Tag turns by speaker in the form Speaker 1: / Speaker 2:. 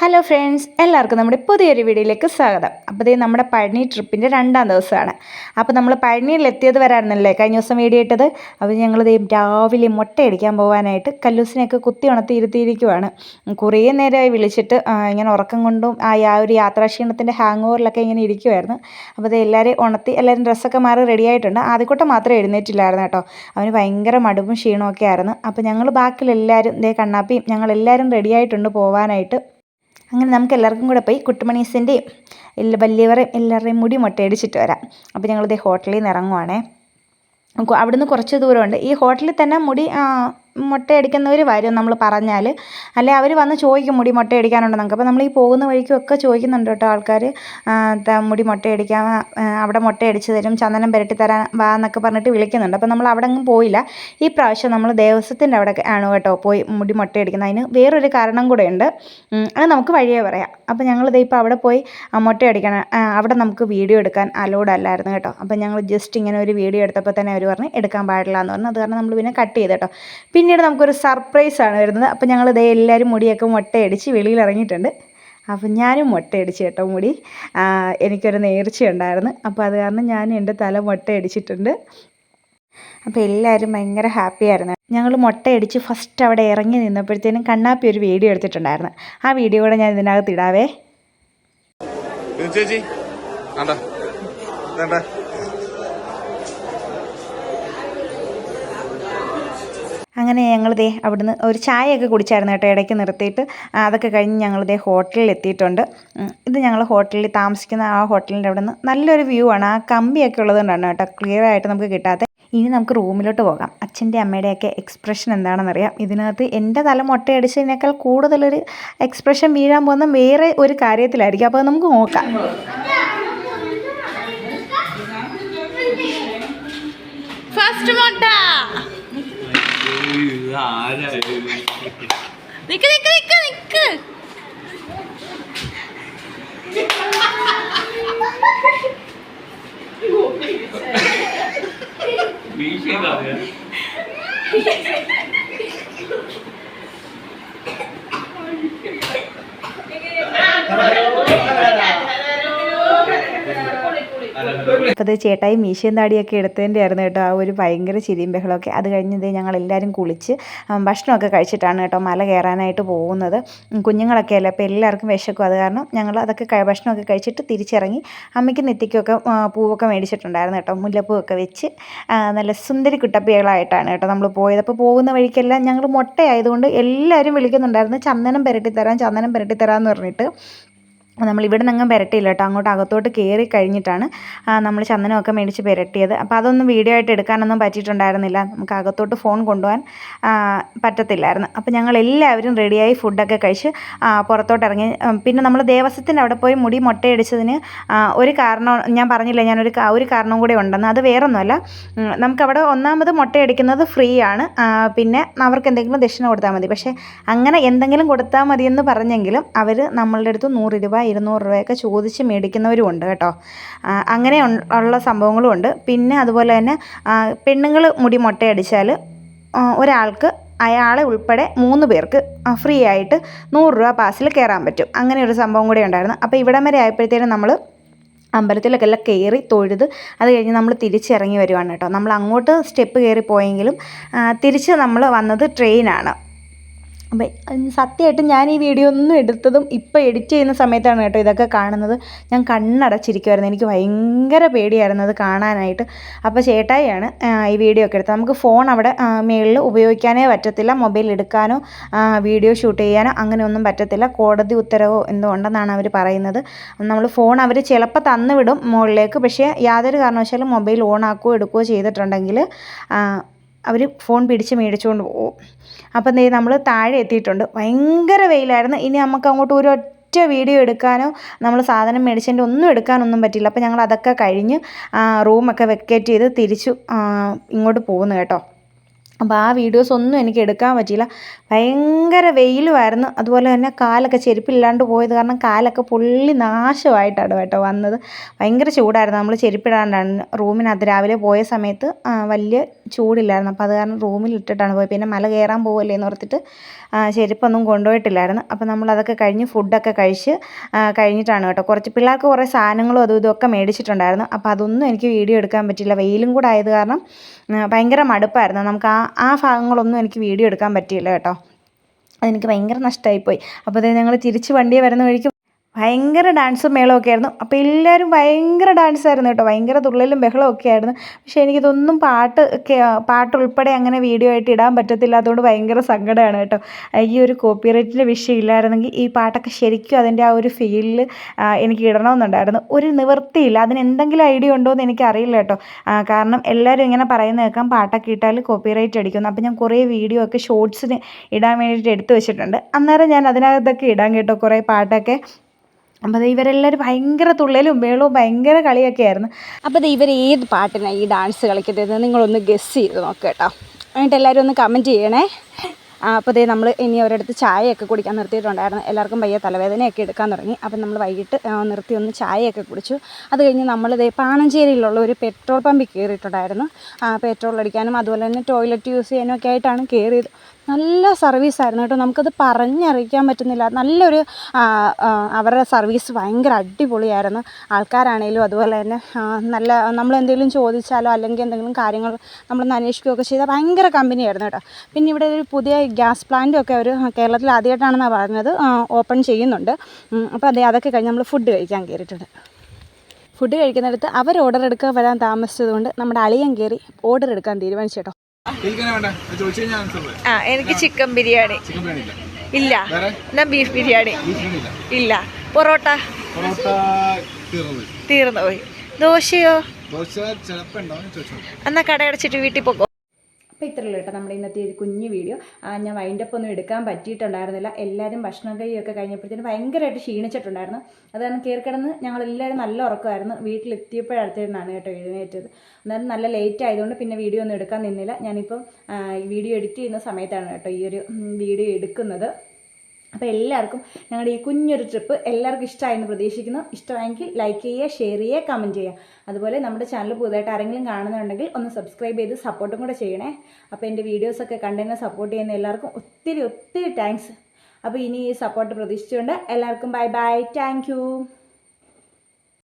Speaker 1: Hello friends എല്ലാവർക്കും നമ്മുടെ പുതിയൊരു വീഡിയോയിലേക്ക് സ്വാഗതം. അപ്പോൾ ഇത് നമ്മുടെ പഴനി ട്രിപ്പിന്റെ രണ്ടാം ദിവസമാണ്. അപ്പോൾ നമ്മൾ പഴനിയിൽ എത്തിയത് വരായിരുന്നല്ലേ കഴിഞ്ഞ ദിവസം വീഡിയോ ഇട്ടത്. അപ്പോൾ ഞങ്ങൾ ദേ രാവിലെ മുട്ടയടിക്കാൻ പോകാനായിട്ട് കല്ലൂസിനെയൊക്കെ കുത്തി ഉണർത്തി ഇരുത്തിയിരിക്കുവാണ് കുറേ നേരമായി വിളിച്ചിട്ട് ഇങ്ങനെ ഉറക്കം കൊണ്ടും ആ ആ ഒരു യാത്രാക്ഷീണത്തിന്റെ ഹാങ് ഓവറിലൊക്കെ ഇങ്ങനെ ഇരിക്കുമായിരുന്നു അപ്പോൾ ഇത് എല്ലാവരെയും ഉണർത്തി എല്ലാവരും ഡ്രസ്സൊക്കെ മാറി റെഡിയായിട്ടുണ്ട് ആദ്യക്കൂട്ടം മാത്രമേ എഴുന്നേറ്റില്ലായിരുന്നു കേട്ടോ. അവന് ഭയങ്കര മടുപ്പും ക്ഷീണമൊക്കെ ആയിരുന്നു. അപ്പോൾ ഞങ്ങൾ ബാക്കിയുള്ള എല്ലാവരും ദേ കണ്ണാപ്പിയും ഞങ്ങളെല്ലാവരും റെഡിയായിട്ടുണ്ട് പോകാനായിട്ട്. അങ്ങനെ നമുക്ക് എല്ലാവർക്കും കൂടെ പോയി കുട്ടുമണീസിന്റെയും എല്ലാ വലിയവരെയും എല്ലാവരുടെയും മുടി മുട്ടയടിച്ചിട്ട് വരാം. അപ്പോൾ ഞങ്ങളിത് ഹോട്ടലിൽ നിന്ന് ഇറങ്ങുവാണേ. അവിടുന്ന് കുറച്ച് ദൂരമുണ്ട്. ഈ ഹോട്ടലിൽ തന്നെ മുടി മുട്ടയടിക്കുന്നവർ വരും നമ്മൾ പറഞ്ഞാൽ അല്ലെ അവർ വന്ന് ചോദിക്കും മുടി മുട്ടയടിക്കാനുണ്ടോ നമുക്ക്. അപ്പോൾ നമ്മൾ ഈ പോകുന്ന വഴിക്കും ഒക്കെ ചോദിക്കുന്നുണ്ട് കേട്ടോ ആൾക്കാർ മുടി മുട്ടയടിക്കാൻ അവിടെ മുട്ടയടിച്ച് തരും ചന്ദനം പുരട്ടി തരാൻ വാ എന്നൊക്കെ പറഞ്ഞിട്ട് വിളിക്കുന്നുണ്ട്. അപ്പോൾ നമ്മൾ അവിടെ അങ്ങ് പോയില്ല. ഈ പ്രാവശ്യം നമ്മൾ ദേവസ്വത്തിന്റെ അവിടെ ആണ് കേട്ടോ പോയി മുടി മുട്ടയടിക്കുന്നത്. അതിന് വേറൊരു കാരണം കൂടെ ഉണ്ട്. അത് നമുക്ക് വഴിയേ പറയാം. അപ്പോൾ ഞങ്ങൾ ദേ ഇപ്പോൾ അവിടെ പോയി മുട്ടയടിക്കണം അവിടെ നമുക്ക് വീഡിയോ എടുക്കാൻ അലോഡ് അല്ലായിരുന്നു കേട്ടോ. അപ്പോൾ ഞങ്ങൾ ജസ്റ്റ് ഇങ്ങനെ ഒരു വീഡിയോ എടുത്തപ്പോൾ തന്നെ അവർ പറഞ്ഞ് എടുക്കാൻ പാടില്ല എന്ന് പറഞ്ഞു. അത് കാരണം നമ്മൾ പിന്നെ കട്ട് ചെയ്ത് കേട്ടോ. പിന്നീട് നമുക്കൊരു സർപ്രൈസ് ആണ് വരുന്നത്. അപ്പം ഞങ്ങൾ ഇതേ എല്ലാവരും മുടിയൊക്കെ മുട്ടയടിച്ച് വെളിയിൽ ഇറങ്ങിയിട്ടുണ്ട് അപ്പം ഞാനും മുട്ടയടിച്ച് കേട്ടോ മുടി. എനിക്കൊരു നേർച്ചയുണ്ടായിരുന്നു അപ്പോൾ അത് കാരണം ഞാൻ എന്റെ തല മുട്ടയടിച്ചിട്ടുണ്ട്. അപ്പോൾ എല്ലാവരും ഭയങ്കര ഹാപ്പി ആയിരുന്നു. ഞങ്ങൾ മുട്ടയടിച്ച് ഫസ്റ്റ് അവിടെ ഇറങ്ങി നിന്നപ്പോഴത്തേനും കണ്ണാപ്പി ഒരു വീഡിയോ എടുത്തിട്ടുണ്ടായിരുന്നു. ആ വീഡിയോ കൂടെ ഞാൻ ഇതിനകത്ത് ഇടാവേ.
Speaker 2: ചേച്ചി.
Speaker 1: അങ്ങനെ ഞങ്ങളിതേ അവിടുന്ന് ഒരു ചായയൊക്കെ കുടിച്ചായിരുന്നു കേട്ടോ ഇടയ്ക്ക് നിർത്തിയിട്ട്. അതൊക്കെ കഴിഞ്ഞ് ഞങ്ങളിതേ ഹോട്ടലിൽ എത്തിയിട്ടുണ്ട്. ഇത് ഞങ്ങൾ ഹോട്ടലിൽ താമസിക്കുന്ന ആ ഹോട്ടലിന്റെ അവിടെ നിന്ന് നല്ലൊരു വ്യൂ ആണ്. ആ കമ്പിയൊക്കെ ഉള്ളതുകൊണ്ടാണ് കേട്ടോ ക്ലിയർ ആയിട്ട് നമുക്ക് കിട്ടാത്ത. ഇനി നമുക്ക് റൂമിലോട്ട് പോകാം. അച്ഛന്റെ അമ്മയുടെയൊക്കെ എക്സ്പ്രഷൻ എന്താണെന്നറിയാം. ഇതിനകത്ത് എന്റെ തല മുട്ടയടിച്ചതിനേക്കാൾ കൂടുതലൊരു എക്സ്പ്രഷൻ വീഴാൻ പോകുന്ന വേറെ ഒരു കാര്യത്തിലായിരിക്കും. അപ്പോൾ നമുക്ക് നോക്കാം.
Speaker 3: ഫസ്റ്റ് മുട്ട. 啊，真系。你
Speaker 1: 跟你跟你跟你跟。明星的。അപ്പോൾ ചേട്ടായി മീശയും താടിയൊക്കെ എടുത്തതിന്റെ ആയിരുന്നു കേട്ടോ. ആ ഒരു ഭയങ്കര ചിരിയും ബഹളമൊക്കെ. അത് കഴിഞ്ഞത് ഞങ്ങൾ എല്ലാവരും കുളിച്ച് ഭക്ഷണമൊക്കെ കഴിച്ചിട്ടാണ് കേട്ടോ മല കയറാനായിട്ട് പോകുന്നത്. കുഞ്ഞുങ്ങളൊക്കെ അല്ലേ? അപ്പോൾ എല്ലാവർക്കും വിശക്കും. അത് കാരണം ഞങ്ങൾ അതൊക്കെ ഭക്ഷണമൊക്കെ കഴിച്ചിട്ട് തിരിച്ചിറങ്ങി അമ്മയ്ക്ക് നെറ്റിക്കൊക്കെ പൂവൊക്കെ മേടിച്ചിട്ടുണ്ടായിരുന്നു കേട്ടോ. മുല്ലപ്പൂവൊക്കെ വെച്ച് നല്ല സുന്ദരി കുട്ടപ്പികളായിട്ടാണ് കേട്ടോ നമ്മൾ പോയത്. അപ്പോൾ പോകുന്ന വഴിക്കെല്ലാം ഞങ്ങൾ മുട്ടയായതുകൊണ്ട് എല്ലാവരും വിളിക്കുന്നുണ്ടായിരുന്നു. ചന്ദനം പുരട്ടിത്തരാം ചന്ദനം പുരട്ടിത്തരാമെന്ന് പറഞ്ഞിട്ട്. നമ്മൾ ഇവിടെ നിന്നും പുരട്ടിയില്ല കേട്ടോ. അങ്ങോട്ട് അകത്തോട്ട് കയറി കഴിഞ്ഞിട്ടാണ് നമ്മൾ ചന്ദനമൊക്കെ മേടിച്ച് പുരട്ടിയത്. അപ്പോൾ അതൊന്നും വീഡിയോ ആയിട്ട് എടുക്കാനൊന്നും പറ്റിയിട്ടുണ്ടായിരുന്നില്ല. നമുക്ക് അകത്തോട്ട് ഫോൺ കൊണ്ടുപോകാൻ പറ്റത്തില്ലായിരുന്നു. അപ്പോൾ ഞങ്ങൾ എല്ലാവരും റെഡിയായി ഫുഡൊക്കെ കഴിച്ച് പുറത്തോട്ട് ഇറങ്ങി. പിന്നെ നമ്മൾ ദേവസ്വത്തിന്റെ അവിടെ പോയി മുടി മുട്ടയടിച്ചതിന് ഒരു കാരണം ഞാൻ പറഞ്ഞില്ല ഞാനൊരു ഒരു കാരണം കൂടെ ഉണ്ടെന്ന്. അത് വേറൊന്നുമല്ല. നമുക്കവിടെ ഒന്നാമത് മുട്ടയടിക്കുന്നത് ഫ്രീ ആണ്. പിന്നെ അവർക്ക് എന്തെങ്കിലും ദക്ഷിണ കൊടുത്താൽ മതി. പക്ഷേ അങ്ങനെ എന്തെങ്കിലും കൊടുത്താൽ മതിയെന്ന് പറഞ്ഞെങ്കിലും അവർ നമ്മളുടെ അടുത്ത് നൂറ് രൂപ ഇരുന്നൂറ് രൂപയൊക്കെ ചോദിച്ച് മേടിക്കുന്നവരും ഉണ്ട് കേട്ടോ അങ്ങനെ ഉള്ള സംഭവങ്ങളും ഉണ്ട് പിന്നെ അതുപോലെ തന്നെ പെണ്ണുങ്ങൾ മുടി മുട്ടയടിച്ചാൽ ഒരാൾക്ക് അയാളെ ഉൾപ്പെടെ മൂന്ന് പേർക്ക് ഫ്രീ ആയിട്ട് നൂറ് രൂപ പാസിൽ കയറാൻ പറ്റും. അങ്ങനെ ഒരു സംഭവം കൂടി ഉണ്ടായിരുന്നു. അപ്പോൾ ഇവിടം വരെ ആയപ്പോഴത്തേനും നമ്മൾ അമ്പലത്തിലൊക്കെ എല്ലാം കയറി തൊഴുത് അത് കഴിഞ്ഞ് നമ്മൾ തിരിച്ചിറങ്ങി വരുവാണ് കേട്ടോ. നമ്മൾ അങ്ങോട്ട് സ്റ്റെപ്പ് കയറി പോയെങ്കിലും തിരിച്ച് നമ്മൾ വന്നത് ട്രെയിനാണ്. അപ്പം സത്യമായിട്ടും ഞാൻ ഈ വീഡിയോ ഒന്നും എടുത്തതും ഇപ്പോൾ എഡിറ്റ് ചെയ്യുന്ന സമയത്താണ് കേട്ടോ ഇതൊക്കെ കാണുന്നത്. ഞാൻ കണ്ണടച്ചിരിക്കുമായിരുന്നു എനിക്ക് ഭയങ്കര പേടിയായിരുന്നു അത് കാണാനായിട്ട്. അപ്പോൾ ചേട്ടായിയാണ് ഈ വീഡിയോ ഒക്കെ എടുത്തത്. നമുക്ക് ഫോൺ അവിടെ മേളിൽ ഉപയോഗിക്കാനേ പറ്റത്തില്ല. മൊബൈൽ എടുക്കാനോ വീഡിയോ ഷൂട്ട് ചെയ്യാനോ അങ്ങനെ ഒന്നും പറ്റത്തില്ല. കോടതി ഉത്തരവോ എന്തോ ഉണ്ടെന്നാണ് അവർ പറയുന്നത്. നമ്മൾ ഫോൺ അവർ ചിലപ്പോൾ തന്നു വിടും മുകളിലേക്ക്. പക്ഷേ യാതൊരു കാരണവശാലും മൊബൈൽ ഓൺ ആക്കുകയോ എടുക്കുകയോ ചെയ്തിട്ടുണ്ടെങ്കിൽ അവർ ഫോൺ പിടിച്ച് മേടിച്ചുകൊണ്ട് പോകും അപ്പം ദേ നമ്മൾ താഴെ എത്തിയിട്ടുണ്ട്. ഭയങ്കര വെയിലായിരുന്നു. ഇനി നമുക്ക് അങ്ങോട്ട് ഒരു ഒറ്റ വീഡിയോ എടുക്കാനോ നമ്മൾ സാധനം മേടിച്ചതിന്റെ ഒന്നും എടുക്കാനൊന്നും പറ്റില്ല അപ്പോൾ ഞങ്ങൾ അതൊക്കെ കഴിഞ്ഞ് റൂമൊക്കെ വെക്കേറ്റ് ചെയ്ത് തിരിച്ചു ഇങ്ങോട്ട് പോകുന്നു കേട്ടോ. അപ്പോൾ ആ വീഡിയോസ് ഒന്നും എനിക്ക് എടുക്കാൻ പറ്റിയില്ല. ഭയങ്കര വെയിലുമായിരുന്നു. അതുപോലെ തന്നെ കാലൊക്കെ ചെരുപ്പില്ലാണ്ട് പോയത് കാരണം കാലൊക്കെ പുള്ളി നാശമായിട്ടാണ് കേട്ടോ വന്നത്. ഭയങ്കര ചൂടായിരുന്നു. നമ്മൾ ചെരുപ്പിടാണ്ടാണ്. റൂമിനകത്ത് രാവിലെ പോയ സമയത്ത് വലിയ ചൂടില്ലായിരുന്നു. അപ്പോൾ അത് കാരണം റൂമിൽ ഇട്ടിട്ടാണ് പോയത്. പിന്നെ മല കയറാൻ പോവല്ലേ എന്ന് ഓർത്തിട്ട് ചെരുപ്പൊന്നും കൊണ്ടുപോയിട്ടില്ലായിരുന്നു. അപ്പോൾ നമ്മൾ അതൊക്കെ കഴിഞ്ഞ് ഫുഡൊക്കെ കഴിച്ച് കഴിഞ്ഞിട്ടാണ് കേട്ടോ. കുറച്ച് പിള്ളേർക്ക് കുറേ സാധനങ്ങളും അതും ഇതൊക്കെ മേടിച്ചിട്ടുണ്ടായിരുന്നു. അപ്പോൾ അതൊന്നും എനിക്ക് വീഡിയോ എടുക്കാൻ പറ്റിയില്ല. വെയിലും കൂടെ ആയത് കാരണം ഭയങ്കര മടുപ്പായിരുന്നു. നമുക്ക് ആ ആ ഭാഗങ്ങളൊന്നും എനിക്ക് വീഡിയോ എടുക്കാൻ പറ്റിയില്ല കേട്ടോ. അതെനിക്ക് ഭയങ്കര നഷ്ടമായിപ്പോയി അപ്പോൾ ഞങ്ങൾ തിരിച്ച് വണ്ടിയെ വരുന്ന വഴിക്ക് ഭയങ്കര ഡാൻസും മേളമൊക്കെ ആയിരുന്നു. അപ്പോൾ എല്ലാവരും ഭയങ്കര ഡാൻസ് ആയിരുന്നു കേട്ടോ. ഭയങ്കര തുള്ളലും ബഹളമൊക്കെ ആയിരുന്നു. പക്ഷേ എനിക്കിതൊന്നും പാട്ട് ഒക്കെ പാട്ട് ഉൾപ്പെടെ അങ്ങനെ വീഡിയോ ആയിട്ട് ഇടാൻ പറ്റത്തില്ലാത്തതുകൊണ്ട് ഭയങ്കര സങ്കടമാണ് കേട്ടോ. ഈ ഒരു കോപ്പിറൈറ്റിന്റെ വിഷയം ഇല്ലായിരുന്നെങ്കിൽ ഈ പാട്ടൊക്കെ ശരിക്കും അതിന്റെ ആ ഒരു ഫീലിൽ എനിക്ക് ഇടണമെന്നുണ്ടായിരുന്നു. ഒരു നിവൃത്തിയില്ല. അതിന് എന്തെങ്കിലും ഐഡിയ ഉണ്ടോ എന്ന് എനിക്കറിയില്ല കേട്ടോ. കാരണം എല്ലാവരും ഇങ്ങനെ പറയുന്ന കേൾക്കാം. പാട്ടൊക്കെ ഇട്ടാൽ കോപ്പിറൈറ്റ് അടിക്കുന്നു. അപ്പോൾ ഞാൻ കുറേ വീഡിയോ ഒക്കെ ഷോർട്സിന് ഇടാൻ വേണ്ടിയിട്ട് എടുത്തു വെച്ചിട്ടുണ്ട്. അന്നേരം ഞാൻ അതിനകത്തൊക്കെ ഇടാൻ കേട്ടോ. കുറേ പാട്ടൊക്കെ. അപ്പോൾ ഇവരെല്ലാവരും ഭയങ്കര തുള്ളലും വേളവും ഭയങ്കര കളിയൊക്കെ ആയിരുന്നു.
Speaker 4: അപ്പോൾ ഇവർ ഏത് പാട്ടിനാണ് ഈ ഡാൻസ് കളിക്കുന്നത്? നിങ്ങളൊന്ന് ഗസ് ചെയ്ത് നോക്കുക കേട്ടോ. എന്നിട്ട് എല്ലാവരും ഒന്ന് കമന്റ് ചെയ്യണേ. അപ്പോൾ ഇതേ നമ്മൾ ഇനി അവരടുത്ത് ചായയൊക്കെ കുടിക്കാൻ നിർത്തിയിട്ടുണ്ടായിരുന്നു. എല്ലാവർക്കും വയ്യ തലവേദനയൊക്കെ എടുക്കാൻ തുടങ്ങി. അപ്പം നമ്മൾ വൈകിട്ട് നിർത്തി ഒന്ന് ചായയൊക്കെ കുടിച്ചു. അത് കഴിഞ്ഞ് നമ്മൾ പാണഞ്ചേരിയിലുള്ള ഒരു പെട്രോൾ പമ്പിൽ കയറിയിട്ടുണ്ടായിരുന്നു ആ, പെട്രോൾ അടിക്കാനും അതുപോലെ തന്നെ ടോയ്ലറ്റ് യൂസ് ചെയ്യാനും ഒക്കെ ആയിട്ടാണ് കയറിയത് നല്ല സർവീസായിരുന്നു കേട്ടോ. നമുക്കത് പറഞ്ഞറിയിക്കാൻ പറ്റുന്നില്ല. നല്ലൊരു അവരുടെ സർവീസ് ഭയങ്കര അടിപൊളിയായിരുന്നു. ആൾക്കാരാണേലും അതുപോലെ തന്നെ നല്ല നമ്മൾ എന്തെങ്കിലും ചോദിച്ചാലോ അല്ലെങ്കിൽ എന്തെങ്കിലും കാര്യങ്ങൾ നമ്മളൊന്ന് അന്വേഷിക്കുകയൊക്കെ ചെയ്താൽ ഭയങ്കര കമ്പനിയായിരുന്നു കേട്ടോ. പിന്നെ ഇവിടെ ഒരു പുതിയ ഗ്യാസ് പ്ലാന്റും ഒക്കെ അവർ കേരളത്തിൽ ആദ്യമായിട്ടാണെന്നാണ് പറഞ്ഞത് ഓപ്പൺ ചെയ്യുന്നുണ്ട്. അപ്പോൾ അതെ അതൊക്കെ കഴിഞ്ഞ് നമ്മൾ ഫുഡ് കഴിക്കാൻ കയറിയിട്ടുണ്ട്. ഫുഡ് കഴിക്കുന്നിടത്ത് അവർ ഓർഡർ എടുക്കാൻ വരാൻ താമസിച്ചതുകൊണ്ട് നമ്മുടെ അളിയൻ കയറി ഓർഡർ എടുക്കാൻ തീരുമാനിച്ചു കേട്ടോ.
Speaker 3: ആ എനിക്ക് ചിക്കൻ ബിരിയാണി.
Speaker 2: ഇല്ല.
Speaker 3: എന്നാ ബീഫ് ബിരിയാണി.
Speaker 2: ഇല്ല.
Speaker 3: പൊറോട്ട? തീർന്നു പോയി. ദോശയോ? എന്നാ കട അടച്ചിട്ട് വീട്ടിൽ പോകും
Speaker 1: അപ്പോൾ ഇത്രയുള്ളൂ കേട്ടോ നമ്മുടെ ഇന്നത്തെ ഒരു കുഞ്ഞു വീഡിയോ. ഞാൻ വൈൻഡപ്പ് ഒന്നും എടുക്കാൻ പറ്റിയിട്ടുണ്ടായിരുന്നില്ല. എല്ലാവരും ഭക്ഷണം കഴിയൊക്കെ കഴിഞ്ഞപ്പോഴത്തേക്കും ഭയങ്കരമായിട്ട് ക്ഷീണിച്ചിട്ടുണ്ടായിരുന്നു. അത് കാരണം കയറി കിടന്ന് ഞങ്ങൾ എല്ലാവരും നല്ല ഉറക്കമായിരുന്നു. വീട്ടിലെത്തിയപ്പോഴടുത്തിരുന്നാണ് കേട്ടോ എഴുന്നേറ്റത്. എന്നാലും നല്ല ലേറ്റ് ആയതുകൊണ്ട് പിന്നെ വീഡിയോ ഒന്നും എടുക്കാൻ നിന്നില്ല. ഞാനിപ്പം വീഡിയോ എഡിറ്റ് ചെയ്യുന്ന സമയത്താണ് കേട്ടോ ഈ ഒരു വീഡിയോ എടുക്കുന്നത്. അപ്പോൾ എല്ലാവർക്കും ഞങ്ങളുടെ ഈ കുഞ്ഞൊരു ട്രിപ്പ് എല്ലാവർക്കും ഇഷ്ടമായെന്ന് പ്രതീക്ഷിക്കുന്നു. ഇഷ്ടമായെങ്കിൽ ലൈക്ക് ചെയ്യുക ഷെയർ ചെയ്യുക കമന്റ് ചെയ്യുക. അതുപോലെ നമ്മുടെ ചാനൽ പുതുതായിട്ട് ആരെങ്കിലും കാണുന്നുണ്ടെങ്കിൽ ഒന്ന് സബ്സ്ക്രൈബ് ചെയ്ത് സപ്പോർട്ടും കൂടെ ചെയ്യണേ. അപ്പോൾ എന്റെ വീഡിയോസൊക്കെ കണ്ടെന്നെ സപ്പോർട്ട് ചെയ്യുന്ന എല്ലാവർക്കും ഒത്തിരി ഒത്തിരി താങ്ക്സ് അപ്പോൾ ഇനി ഈ സപ്പോർട്ട് പ്രതീക്ഷിച്ചുകൊണ്ട് എല്ലാവർക്കും ബൈ ബൈ താങ്ക്